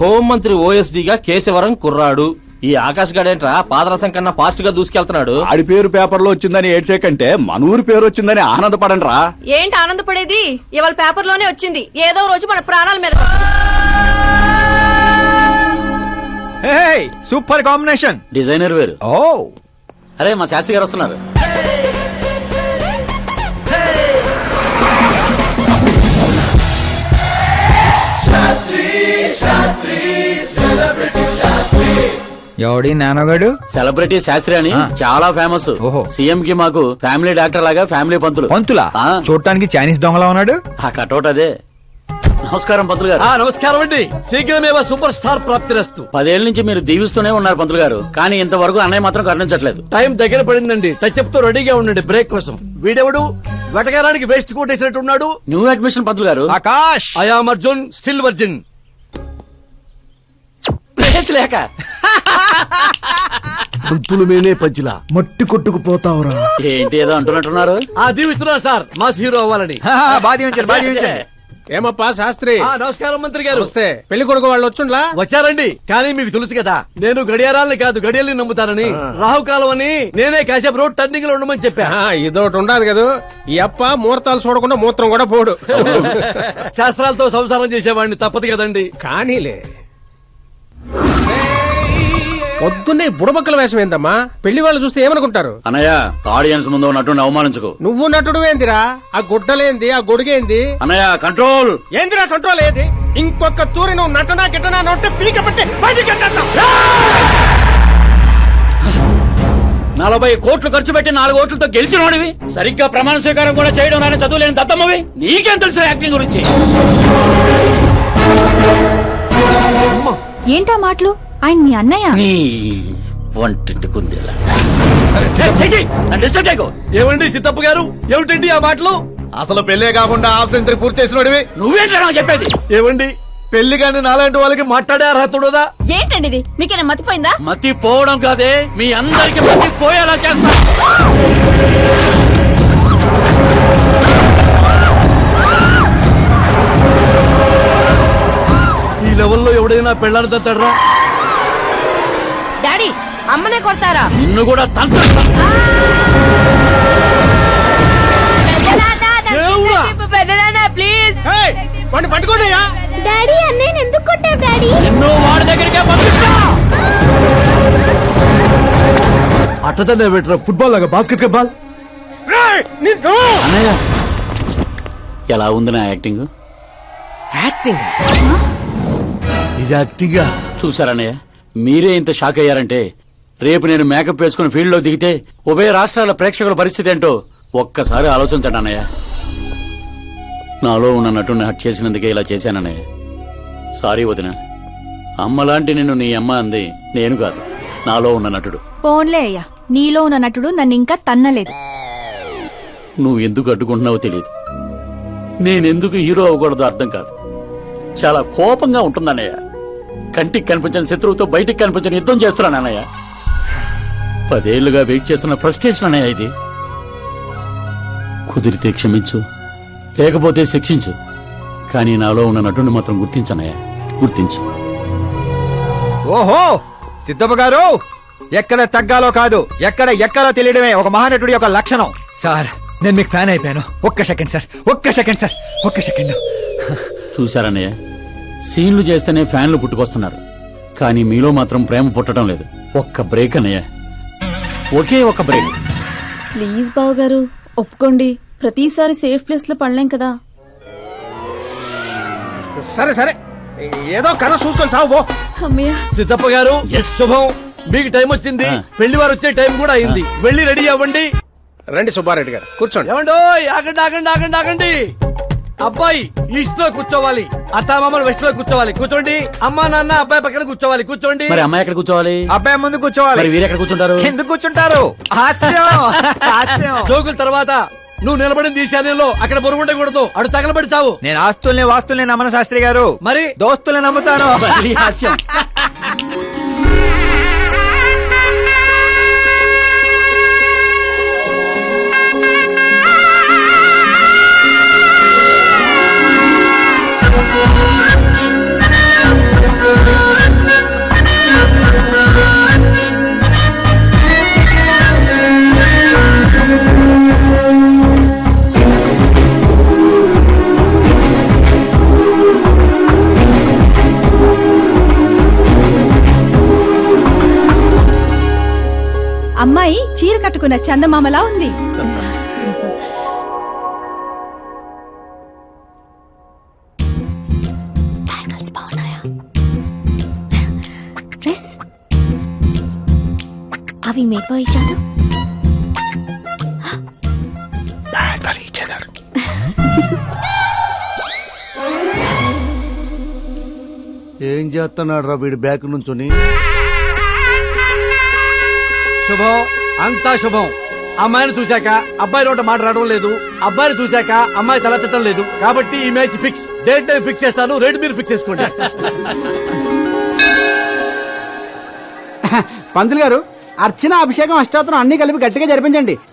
హోంమంత్రి ఓఎస్డీగా కేశవరం కుర్రాడు. ఈ ఆకాశ్ గడేంట్రా పాదరసం కన్నా ఫాస్ట్గా దూసుకెళ్తున్నాడు? ఆడి పేరు పేపర్లో వచ్చిందని ఏడ్చే కంటే మన ఊరి పేరు వచ్చిందని ఆనందపడండి రా ఏంటి ఆనందపడేది? ఇవాళ పేపర్లోనే వచ్చింది. ఏదో రోజు మన ప్రాణాల మీద. Super combination. డిజైనర్ వేరు. ఓ. అరే మా శాస్త్రి గారు వస్తున్నారు. ఎవడి నానోగాడు సెలబ్రిటీ శాస్త్రి అని. చాలా ఫేమస్ ఓహో. సీఎం కి మాకు ఫ్యామిలీ డాక్టర్ లాగా ఫ్యామిలీ పంతులు. పంతులా? ఆ. చూడటానికి చైనీస్ దొంగలా ఉన్నాడు? ఆ కటౌట్ అదే. నమస్కారం పంతులు గారు. నమస్కారం అండి. శీఘ్రమేవ సూపర్ స్టార్ ప్రాప్తిరస్తు. పదేళ్ళ నుంచి మీరు దీవిస్తూనే ఉన్నారు పంతులు గారు. కానీ ఇంతవరకు అన్నయ్య మాత్రం కరుణించట్లేదు. టైం దగ్గర పడిందండి. టచ్తో రెడీగా ఉండండి బ్రేక్ కోసం. వీడెవడు? వెటకారానికి వేస్ట్ కోట్ వేసినట్టున్నాడు న్యూ అడ్మిషన్ పంతులు గారు. Akash! I am Arjun still virgin place లేక. పంతులు మేనే పంచిలా. మట్టి కొట్టుకుపోతావురా. ఏంటి ఏదో అంటున్నట్టున్నారు? ఆ దీవిస్తున్నాను సార్. మాస్ హీరో అవ్వాలని. బాధి ఉంచారు బాధి ఉంచారు ఏమప్పా శాస్త్రి? ఆ, నమస్కారం మంత్రి గారు. వస్తే పెళ్ళి కొడుకు వాళ్ళు వచ్చుండ్లా? వచ్చారండి. కానీ మీకు తెలుసు కదా నేను గడియారాలని కాదు గడియల్ని నమ్ముతానని. రాహుకాలం అని నేనే కాసేపు రోడ్ టర్నింగ్లో ఉండమని చెప్పా. ఆ, ఇదోటి ఉండదు కదా. ఈ అప్ప ముహూర్తాలు చూడకుండా మూత్రం కూడా పోడు. శాస్త్రాలతో సంసారం చేసేవాడిని తప్పదు కదండి. కానీలే. పొద్దున్నే బుడబక్కల వేషం ఏందమ్మా? పెళ్ళి వాళ్ళు చూస్తే ఏమనుకుంటారు? అన్నయ్య ఆడియన్స్ ముందు ఉన్నట్టు అవమానించుకో. నువ్వు నటుడు ఏందిరా? ఆ గుడ్డలేంది ఆ గొడుగేంది? అన్నయ్య కంట్రోల్ ఏందిరా కంట్రోల్ ఏది? ఇంకొక తూరి నువ్వు నటనా గిట్టనా నొట్టే పీక పట్టి బయటికి. నలభై కోట్లు ఖర్చు పెట్టి నాలుగు ఓట్లతో గెలిచిన వాడివి? సరిగ్గా ప్రమాణ స్వీకారం కూడా చేయడం నాని చదువులేని దత్తమ్మవి? నీకేం తెలుసు యాక్టింగ్ గురించి? ఏంటా మాటలు? ఆయన మీ అన్నయ్య? నీ వంటింటి కుందేలా. డిస్టర్బ్ చేయకు. ఏమండి సిద్ధప్ప గారు? ఏమిటండి ఆ మాటలు? అసలు పెళ్ళే కాకుండా హాఫ్ సెంచరీ పూర్తి నువ్వేంటా నాకు చెప్పేది? ఏమండి? పెళ్ళి కానీ నాలాంటి వాళ్ళకి మాట్లాడే అర్హత ఉండదా? ఏంటండి ఇది? మీకేనా మతిపోయిందా మతి పోవడం కాదే. మీ అందరికి మతి పోయేలా చేస్తా. ఈ లెవెల్లో ఎవడైనా పెళ్ళాన్ని తట్టడరా డాడీ అమ్మనే కొడతారా? నిన్ను కూడా! ప్లీజ్ ఏయ్, వాడిని పట్టుకోండియా డాడీ అన్నయ్య ఎందుకు కొట్టావు డాడీ? నిన్ను వాడి దగ్గరికే పంపిస్తా. అట్టతనే పెట్టరా ఫుట్బాల్ లాగా బాస్కెట్ బాల్. అన్నయ్య. ఎలా ఉంది నా యాక్టింగ్? ఇది యాక్టింగా. చూసారన్నయ్య మీరే ఇంత షాక్ అయ్యారంటే రేపు నేను మేకప్ వేసుకుని ఫీల్డ్లో దిగితే ఉభయ రాష్ట్రాల ప్రేక్షకుల పరిస్థితి ఏంటో ఒక్కసారి ఆలోచించండి అన్నయ్య. నాలో ఉన్న నటుని హట్ చేసినందుకే ఇలా చేశానన్నయ్య సారీ వదిన. అమ్మలాంటి నిన్ను నీ అమ్మ అంది నేను కాదు. నాలో ఉన్న నటుడు. పోన్లే అయ్యా. నీలో ఉన్న నటుడు నన్ను ఇంకా తన్నలేదు. నువ్వు ఎందుకు అడ్డుకుంటున్నావో తెలియదు. నేనెందుకు హీరో అవ్వకూడదో అర్థం కాదు. చాలా కోపంగా ఉంటుందన్నయ్య. కంటికి కనిపించిన శత్రువుతో బయటికి కనిపించిన యుద్ధం చేస్తున్నాను అన్నయ్య పదేళ్ళుగా వెయిట్ చేస్తున్న ఫ్రస్ట్రేషన్ అన్నయ్య ఇది. కుదిరితే క్షమించు లేకపోతే శిక్షించు. కానీ నాలో ఉన్న నటుని మాత్రం గుర్తించనయ్య గుర్తించు. ఓహో! సిద్ధప్ప గారు! ఎక్కడ తగ్గాలో కాదు ఎక్కడ ఎక్కడో తెలియడమే ఒక మహానటుడి యొక్క లక్షణం. సార్ నేను మీకు ఫ్యాన్ అయిపోయాను. ఒక్క సెకండ్ సార్. ఒక్క సెకండ్ సార్. ఒక్క సెకండ్. చూశారన్నయ్య. సీన్లు చేస్తేనే ఫ్యాన్లు పుట్టుకొస్తున్నారు. కానీ మీలో మాత్రం ప్రేమ పుట్టడం లేదు. ఒక్క బ్రేక్ అన్నయ్య. ఒకే ఒక బ్రేక్. ప్లీజ్ బావ గారు ఒప్పుకోండి. ప్రతిసారి సేఫ్ ప్లేస్లో పడలేం కదా. సరే సరే. ఏదో కథ చూసుకొని సాగు పో. అమ్మయ్య. సిద్ధప్ప గారు శుభం. మీకు టైం వచ్చింది. పెళ్ళి వారు వచ్చే టైం కూడా అయింది. వెళ్ళి రెడీ అవ్వండి. రండి సుబ్బారెడ్డి గారు కూర్చోండి. ఏమండో ఆగండి ఆగండి ఆగండి ఆగండి. అబ్బాయి ఈస్ట్లో కూర్చోవాలి. అత్తామామలు వెస్ట్లో కూర్చోవాలి. కూర్చోండి. అమ్మా నాన్న అబ్బాయి పక్కన కూర్చోవాలి. కూర్చోండి. మరి అమ్మాయి ఎక్కడ కూర్చోవాలి? అబ్బాయి ముందు కూర్చోవాలి. మరి వీరు ఎక్కడ కూర్చుంటారు? ఎందుకు కూర్చుంటారు. హాస్యం హాస్యం. జోకుల తర్వాత నువ్వు నిలబడింది ఈ శాలయంలో అక్కడ బరువు ఉండకూడదు. అడు తగలబడి సావు నేను ఆస్తుల్ని వాస్తుల్ని నమ్మను శాస్త్రి గారు. మరి? దోస్తుల్ని నమ్ముతాను. హాస్యం. కట్టుకున్న చందమామలా ఉంది. అవి మేకో ఇచ్చాను ఏం చేస్తున్నాడు రా వీడి బ్యాక్ నుంచుని? శుభం. అంతా శుభం. అమ్మాయిని చూశాక అబ్బాయి నోట మాట రావడం లేదు. అబ్బాయిని చూశాక అమ్మాయి తల తిట్టడం లేదు. కాబట్టి ఈ match fix. Date time fix చేస్తాను. రేట్ మీరు ఫిక్స్ చేసుకోండి. పంతులు గారు అర్చన అభిషేకం అష్టాత్రం అన్ని కలిపి గట్టిగా జరిపించండి.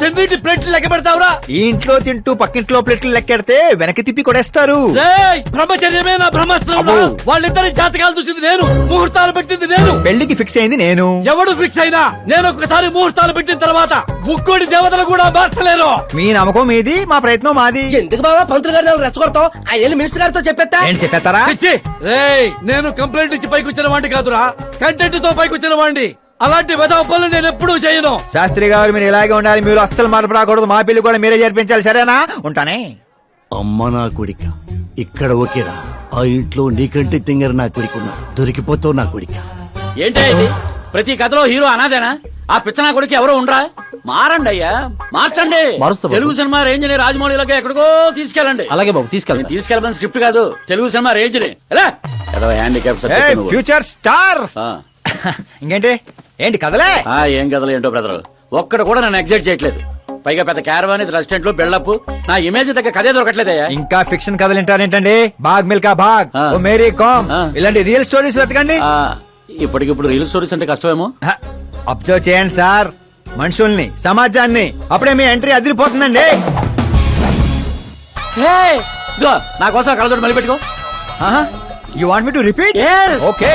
తిన్నింటి ప్లేట్లు లెక్క పెడతావురా ఈ ఇంట్లో తింటూ పక్కింట్లో ప్లేట్లు లెక్కెడితే వెనక్కి తిప్పి కొడేస్తారు. రేయ్ బ్రహ్మచర్యమే నా బ్రహ్మాస్త్రం అబ్బో. వాళ్ళిద్దరి జాతకాలు చూసింది నేను ముహూర్తాలు పెట్టింది నేను. పెళ్ళికి ఫిక్స్ అయింది నేను. ఎవడు ఫిక్స్ అయినా నేను ఒక్కసారి ముహూర్తాలు పెట్టిన తర్వాత ముక్కోడి దేవతలు కూడా మార్చలేను. మీ నమ్మకం మీది మా ప్రయత్నం మాది. ఎందుకు బాబా పంతులు గారిని అలా రెచ్చగొడతావు? ఆ వెళ్ళి మినిస్టర్ గారితో చెప్పేస్తా. ఏంటి చెప్పేస్తారా? పిచ్చి. రేయ్ నేను కంప్లైంట్ ఇచ్చి పైకి వచ్చిన వాడిని కాదురా. కంటెంట్తో పైకి వచ్చిన వాడిని అలాంటి వెదవ పనులు నేను ఎప్పుడూ చేయను. శాస్త్రి గారు మీరు ఇలాగే ఉండాలి మీరు అస్సలు మార్పు రాకూడదు. మా పెళ్ళి కూడా మీరే జరిపించాలి సరేనా? ఉంటానే? అమ్మ నా కొడిక ఇక్కడ ఓకేరా ఆ ఇంట్లో నీకంటే తింగర నా కొడుకున్నాడు దొరికిపోతావు నా కొడిక. ఏంటే ఇది? ప్రతి కథలో హీరో అనాదేనా ఆ పిచ్చనా కొడుకు ఎవరో ఉండరా? మారండి అయ్యా మార్చండి. మారుస్తా బాబు. తెలుగు సినిమా రేంజ్ని రాజమౌళిలోకి ఎక్కడికో తీసుకెళ్ళండి. అలాగే బాబు తీసుకెళ్ళండి నేను తీసుకెళ్ళమని స్క్రిప్ట్ కాదు తెలుగు సినిమా రేంజ్ని. ఎలా? ఏదో హ్యాండిక్యాప్ ఫ్యూచర్ స్టార్ ఇంకేంటి? ఏంటి కదలే? ఏం కథలు ఏంటో బ్రదర్. ఒక్కడ కూడా నన్ను ఎగ్జైట్ చేయట్లేదు. పైగా పెద్ద క్యారవాన్ రెస్టారెంట్లో బిల్డప్. నా ఇమేజ్ దగ్గర కథే దొరకట్లేదయ్యా ఇంకా ఫిక్షన్ కథలు వింటారేంటండి బాగ్ మిల్కా బాగ్. ఆ. ఓ మేరీ కామ్. ఆ. ఇలాంటి రియల్ స్టోరీస్ వెతకండి. ఆ, ఇప్పటికిప్పుడు రీల్ స్టోరీస్ అంటే కష్టమేమో? అబ్జర్వ్ చేయండి సార్. మనుషుల్ని సమాజాన్ని. అప్పుడే మీ ఎంట్రీ అదిరిపోతుందండి. ఇదిగో, నా కోసం కళ్ళజోడు మళ్ళీ పెట్టుకో. You want me to repeat Yes. Okay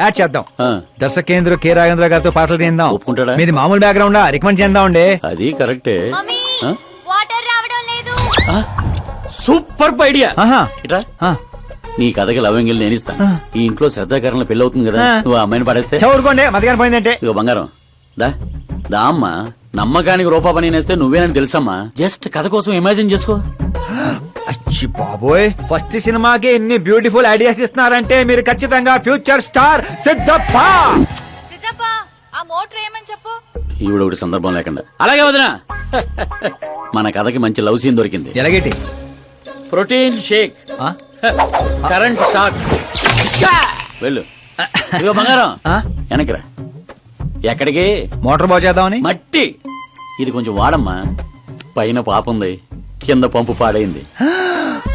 add చేద్దాం. దర్శకేంద్ర కె రాఘేంద్ర గారితో పాటలు తీద్దాం ఒప్పుకుంటాడా? మీది మామూలు బ్యాక్గ్రౌండ్ రికమెండ్ చేద్దాం అండి. అది కరెక్టే? వాటర్ రావడం లేదు? Super idea. ఇట్రా? ఆ, నీ కథకి లవంగిల్ నేను ఇస్తాను. ఈ ఇంట్లో శ్రద్ధాకరణ పెళ్ళి అవుతుంది కదా. నువ్వు ఆ అమ్మాయిని పడేస్తే? చదువుకోండి మతగాని పోయిందంటే ఇగో బంగారం. దా. దా అమ్మా. నమ్మకానికి రూపాపని నేస్తే నువ్వేనని తెలుసమ్మా. జస్ట్ కథ కోసం ఇమాజిన్ చేసుకో. అచ్చి బాబోయ్. ఫస్ట్ సినిమాకి ఎన్ని బ్యూటిఫుల్ ఐడియాస్ ఇస్తున్నారంటే మీరు ఖచ్చితంగా ఫ్యూచర్ స్టార్ సిద్ధప్ప. సిద్ధప్ప ఆ మోటర్ ఏమని చెప్పు? ఈవిడ ఒకటి సందర్భం లేకుండా. అలాగే వదినా. మన కథకి మంచి లవ్ సీన్ దొరికింది. ఎలాగేటి? Protein shake. ఆ? Current shock. వెళ్ళు. ఇగో బంగారం. ఆ? వెనక్కిరా. ఎక్కడికి? మోటార్ బాగు చేద్దామని? మట్టి. ఇది కొంచెం వాడమ్మా. పైన పాప ఉంది కింద పంపు పాడైంది.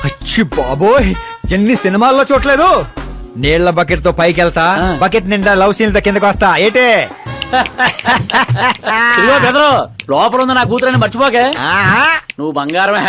అచ్చి బాబోయ్ ఎన్ని సినిమాల్లో చూడలేదు నీళ్ళ బకెట్తో పైకి వెళ్తా. బకెట్ నిండా లవ్ సీన్తో కిందకి వస్తా ఏటే ఇదిగో బెదరు లోపల ఉంది నా కూతురని మర్చిపోకే. నువ్వు బంగారమే